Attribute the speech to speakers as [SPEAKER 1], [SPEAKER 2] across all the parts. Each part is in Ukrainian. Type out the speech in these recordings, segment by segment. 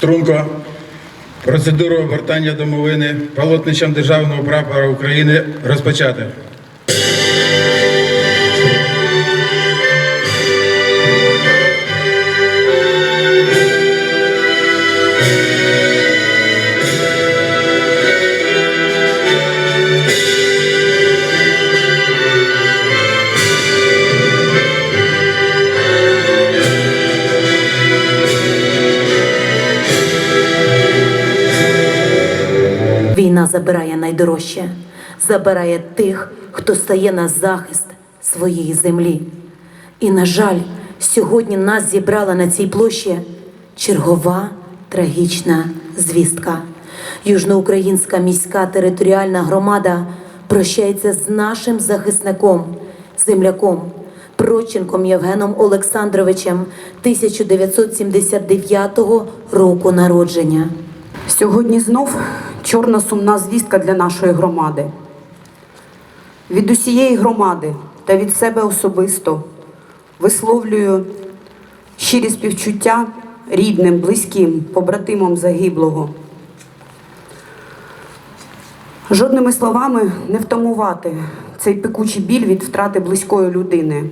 [SPEAKER 1] струнко. Процедуру обертання домовини полотничам державного прапора України розпочати.
[SPEAKER 2] Війна забирає найдорожче, забирає тих, хто стає на захист своєї землі. І, на жаль, сьогодні нас зібрала на цій площі чергова трагічна звістка. Южноукраїнська міська територіальна громада прощається з нашим захисником, земляком, Проченком Євгеном Олександровичем 1979 року народження.
[SPEAKER 3] Сьогодні знов чорна сумна звістка для нашої громади. Від усієї громади та від себе особисто висловлюю щирі співчуття рідним, близьким, побратимам загиблого. Жодними словами не втамувати цей пекучий біль від втрати близької людини.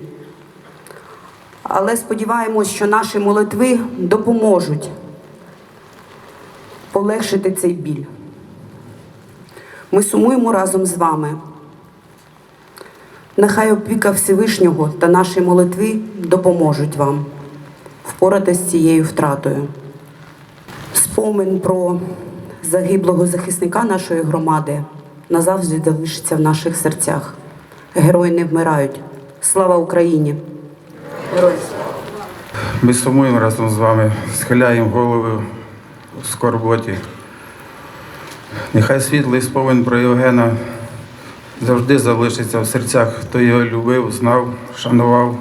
[SPEAKER 3] Але сподіваємось, що наші молитви допоможуть полегшити цей біль. Ми сумуємо разом з вами. Нехай опіка Всевишнього та наші молитви допоможуть вам впоратися з цією втратою. Спомин про загиблого захисника нашої громади назавжди залишиться в наших серцях. Герої не вмирають. Слава Україні! Слава!
[SPEAKER 1] Ми сумуємо разом з вами, схиляємо голови в скорботі. Нехай світлий спомин про Євгена завжди залишиться в серцях, хто його любив, знав, шанував.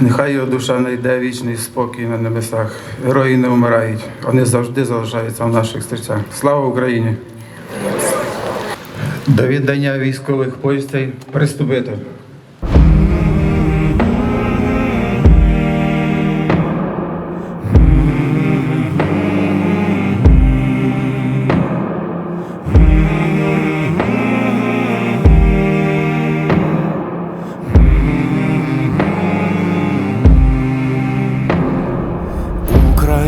[SPEAKER 1] Нехай його душа знайде вічний спокій на небесах. Герої не вмирають, вони завжди залишаються в наших серцях. Слава Україні! До віддання військових почтей приступити.